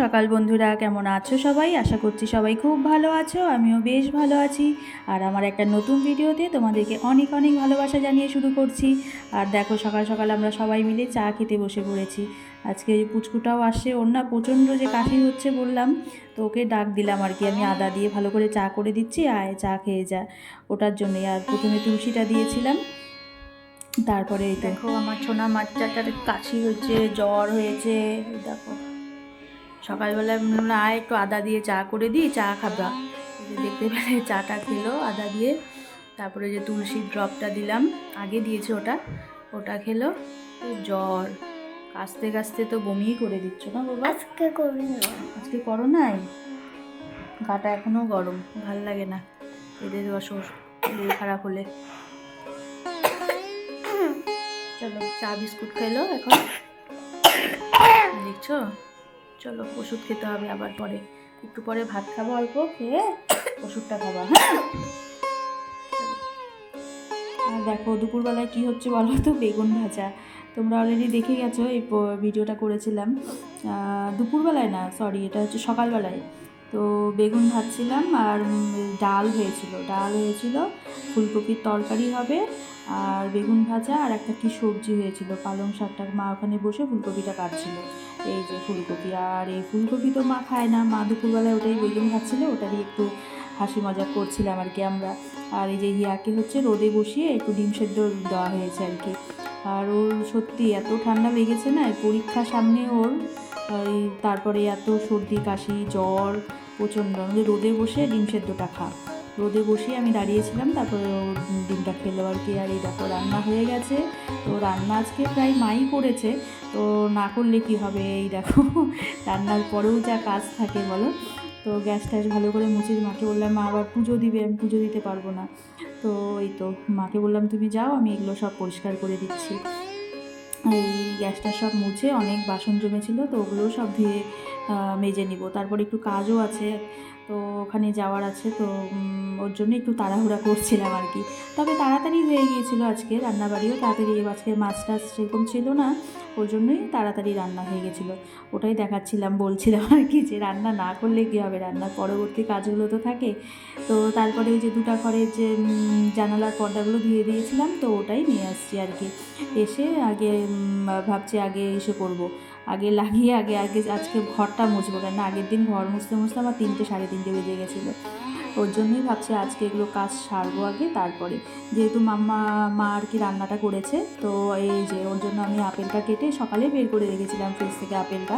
সকাল বন্ধুরা, কেমন আছো সবাই? আশা করছি সবাই খুব ভালো আছো, আমিও বেশ ভালো আছি। আর আমার একটা নতুন ভিডিওতে তোমাদেরকে অনেক অনেক ভালোবাসা জানিয়ে শুরু করছি। আর দেখো, সকাল সকাল আমরা সবাই মিলে চা খেতে বসে পড়েছি। আজকে পুচকুটাও আসছে, ওর না প্রচণ্ড যে কাশি হচ্ছে বললাম, তো ওকে ডাক দিলাম আর কি। আমি আদা দিয়ে ভালো করে চা করে দিচ্ছি, আয় চা খেয়ে যা। ওটার জন্যই আর প্রথমে তুলসীটা দিয়েছিলাম। তারপরে দেখো আমার ছোনা বাচ্চাটার কাশি হয়েছে, জ্বর হয়েছে দেখো। সকালবেলা বললাম, আয় একটু আদা দিয়ে চা করে দিই চা খাবা। দেখতে পেলে চাটা খেলো আদা দিয়ে। তারপরে যে তুলসীর ড্রপটা দিলাম আগে দিয়েছে ওটা। ওটা খেলো। জ্বর কাশতে কাশতে তো বমিই করে দিচ্ছ না বাবা? আজকে করি না আজকে করো নাই গাটা এখনও গরম ভালো লাগে না। এদের শরীর খারাপ হলে। চলো চা বিস্কুট খেলো এখন। দেখছ? চলো ওষুধ খেতে হবে আবার পরে। একটু পরে ভাত খাব, অল্প খেয়ে ওষুধটা খাব হ্যাঁ? আর দেখো, দুপুরবেলায় কি হচ্ছে বলো তো? বেগুন ভাজা। তোমরা অলরেডি দেখে গেছো, এই ভিডিওটা করেছিলাম। দুপুরবেলায় না সরি এটা হচ্ছে সকালবেলায়। তো বেগুন ভাজছিলাম আর ডাল হয়েছিল। ডাল হয়েছিল, ফুলকপির তরকারি হবে আর বেগুন ভাজা আর একটা কি সবজি হয়েছিল, পালং শাকটা মা ওখানে বসে ফুলকপিটা কাটছিল। এই যে ফুলকপি, আর এই ফুলকপি তো মা খায় না, মা দুপুরবেলায় ওটাই বেগুন ভাজছিল ওটারই একটু হাসি মজা করছিলাম আর কি আমরা। আর এই যে ইয়াকে হচ্ছে রোদে বসিয়ে একটু ডিম সেদ্ধ দেওয়া হয়েছে আর কি। আর ওর সত্যি এত ঠান্ডা লেগেছে না, পরীক্ষা সামনে ওর তারপরে এত সর্দি, কাশি, জ্বর, প্রচণ্ড রোদে বসে ডিম সেদ্ধটা খা। রোদে বসে আমি দাঁড়িয়েছিলাম, তারপরে ডিমটা খেলো আর কি আর এই দেখো রান্না হয়ে গেছে। তো রান্না আজকে প্রায় মাই করেছে, তো না করলে কি হবে এই দেখো, রান্নার পরেও যা কাজ থাকে বলো। তো গ্যাস ট্যাস ভালো করে মুছে মাকে বললাম, মা আবার পুজো দিবে, আমি পুজো দিতে পারব না। তো এই তো, মাকে বললাম, তুমি যাও, আমি এগুলো সব পরিষ্কার করে দিচ্ছি। এই গ্যাসটা সব মুছে, অনেক বাসন জমেছিল, তো ওগুলোও সব ধুয়ে মেজে নিব। তারপর একটু কাজও আছে তো ওখানে যাওয়ার আছে, তো ওর জন্য একটু তাড়াহুড়া করছিলাম আর কি। তবে তাড়াতাড়ি হয়ে গিয়েছিল আজকে রান্নাবাড়িও, তাড়াতাড়ি আজকে মাছ টাছ সেরকম ছিল না, ওর জন্যই তাড়াতাড়ি রান্না হয়ে গেছিল ওটাই দেখাচ্ছিলাম, বলছিলাম আর কি যে রান্না না করলে কী হবে, রান্নার পরবর্তী কাজগুলো তো থাকে। তো তারপরে ওই যে দুটা ঘরের যে জানালার পর্দাগুলো ধুয়ে দিয়েছিলাম, তো ওটাই নিয়ে আসছি আর কি। এসে আগে ভাবছি আগে এসে করব। আগে লাগিয়ে আগে আগে আজকে ঘরটা মুছবো কেন আগের দিন ঘর মুছতে মুছতে আমার তিনটে, সাড়ে তিনটে বেজে গেছিল। ওর জন্যই ভাবছি আজকে এগুলো কাজ সারবো আগে, তারপরে। যেহেতু মাম্মা, মা আর কি রান্নাটা করেছে, তো এই যে ওর জন্য আমি আপেলটা কেটে সকালে বের করে রেখেছিলাম ফ্রিজ থেকে আপেলটা।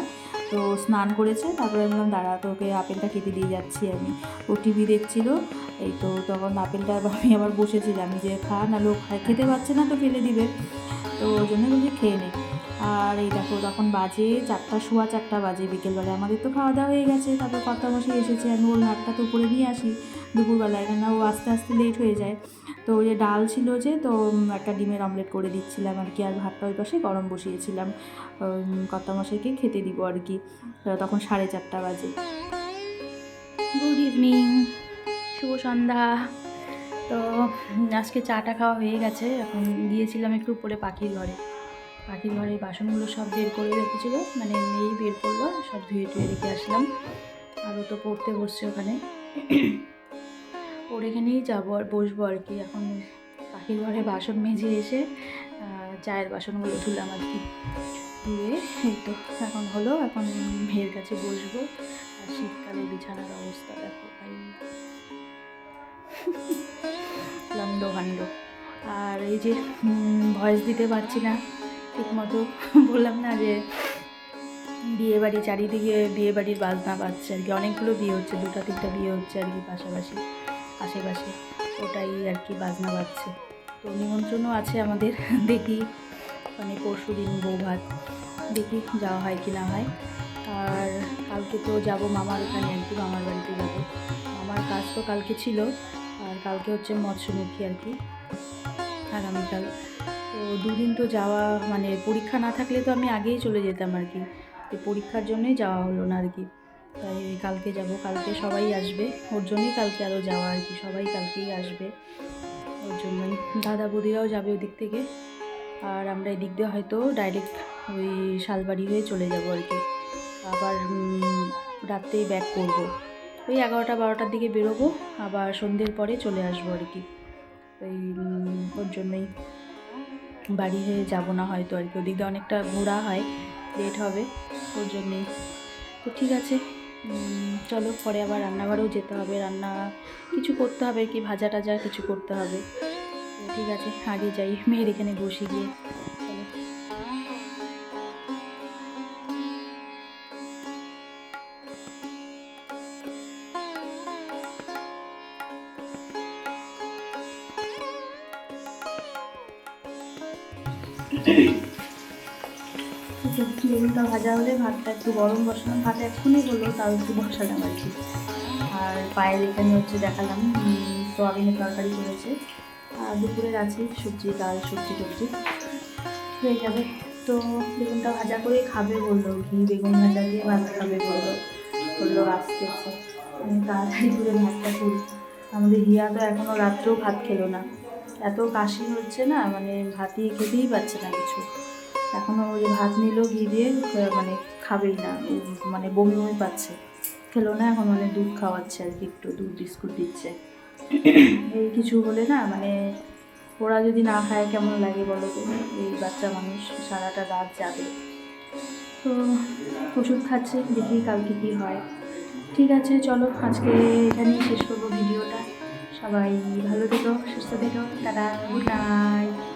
তো স্নান করেছে, তারপরে আমি বললাম, দাঁড়া, তোকে আপেলটা কেটে দিয়ে যাচ্ছি আমি। ও টিভি দেখছিল, এই তো তখন আপেলটা আমি আবার বসেছিলাম, যে খা না লোক খেতে পারছে না তো ফেলে দিবে। তো ওই জন্য বলছি, খেয়ে নে। আর এই দেখো, তখন বাজে চারটা শোয়া চারটা বাজে বিকেলবেলায়। আমাদের তো খাওয়া দাওয়া হয়ে গেছে, তারপর কর্তা মশাই এসেছে, আমি ওর নাটটা তো উপরে নিয়ে আসি দুপুরবেলায়। কেন ও আস্তে আস্তে লেট হয়ে যায়। তো ওই যে ডাল ছিল যে, তো একটা ডিমের অমলেট করে দিচ্ছিলাম আর কি, আর ভাতটা ওই পাশে গরম বসিয়েছিলাম। কর্তা মশাইকে খেতে দিব আর কি। তখন সাড়ে চারটা বাজে। গুড ইভিনিং শুভ সন্ধ্যা। তো আজকে চাটা খাওয়া হয়ে গেছে, এখন গিয়েছিলাম একটু উপরে পাখির ঘরে। পাখির ঘরে বাসনগুলো সব বের করে রেখেছিল মানে মেয়েই বের করল, সব ধুয়ে টুয়ে রেখে আসলাম। আরও তো পড়তে বসছে ওখানে। ওর এখানেই যাব আর বসবো আর কি। এখন পাখির ঘরে বাসন মেজে এসে চায়ের বাসনগুলো ধুলাম আর কি। ধুয়ে এই তো এখন হলো, এখন মেয়ের কাছে বসবো। আর শীতকালে বিছানার অবস্থা দেখো ভাই। লন্ড ভাণ্ড আর এই যে ভয়েস দিতে পারছি না। ঠিক মতো বললাম না যে বিয়ে বাড়ি, চারিদিকে বিয়ে বাড়ির বাজনা বাজছে আর কি। অনেকগুলো বিয়ে হচ্ছে, দুটা, তিনটা বিয়ে হচ্ছে আর কি পাশাপাশি, আশেপাশে। ওটাই আর কি বাজনা বাজছে। তো নিমন্ত্রণও আছে আমাদের দেখি। মানে পরশু দিন বউ ভাত দেখি যাওয়া হয় কি না হয়। আর কালকে তো যাব মামার ওখানে আর কি, মামার বাড়িতে যাব। মামার কাজ তো কালকে ছিল, আর কালকে হচ্ছে মৎস্যমুখী আর কি। আগামীকাল তো দুদিন তো যাওয়া মানে পরীক্ষা না থাকলে তো আমি আগেই চলে যেতাম আর কি। তো পরীক্ষার জন্যই যাওয়া হলো না আর কি। তাই কালকে যাব, কালকে সবাই আসবে। ওর জন্যই কালকে আরও যাওয়া আর কি, সবাই কালকেই আসবে। ওর জন্যই। দাদা বৌদিরাও যাবে ওদিক থেকে। আর আমরা এদিক দিয়ে হয়তো ডাইরেক্ট ওই শালবাড়ি হয়ে চলে যাব আর কি। আবার রাত্রেই ব্যাক করব। ওই এগারোটা, বারোটার দিকে বেরোবো, আবার সন্ধ্যের পরে চলে আসব আর কি। উম, ওর জন্যই বাড়ি হয়ে যাব না হয়তো আর কি। ওদিক দিয়ে অনেকটা ঘোরা হয় লেট হবে ওর জন্যই। তো ঠিক আছে চলো পরে আবার রান্নাঘরেও যেতে হবে। রান্না কিছু করতে হবে কি ভাজা টাজা কিছু করতে হবে। ঠিক আছে আগে যাই মেয়ের এখানে বসে গিয়ে। চলো বেগুনটা ভাজা হলে ভাতটা একটু গরম বসালাম? ভাত এক্ষুনি হলো, তাও একটু বসালাম আর কি। আর পায়ের এখানে হচ্ছে দেখালাম সোয়াবিনের তরকারি করেছে। আর দুপুরের আছে সবজি, ডাল, সবজি টবজি। হয়ে যাবে। তো বেগুনটা ভাজা করে খাবে বলল, ঘি, বেগুন ভাজা দিয়ে ভাত খাবে বলল। বলল আমি তাড়াতাড়ি করে ভাতটা করি আমাদের হিয়া তো এখনও রাত্রেও ভাত খেলো না। এত কাশি হচ্ছে না মানে ভাতই খেতেই পারছে না কিছু। এখনও ওই ভাত নিল, ঘি দিয়ে মানে খাবেই না মানে বমি বমি পাচ্ছে। খেলো না এখন মানে দুধ খাওয়াচ্ছে আর কি, একটু দুধ বিস্কুট দিচ্ছে। এই কিছু হলে না মানে ওরা যদি না খায় কেমন লাগে বলো তো? এই বাচ্চা মানুষ সারাটা রাত যাবে। তো ওষুধ খাচ্ছে, দেখি কালকে কী হয়। ঠিক আছে, চলো আজকে এখানেই শেষ করব ভিডিওটা। সবাই ভালো থেকো সুস্থ থেকো টাটা গুড নাইট।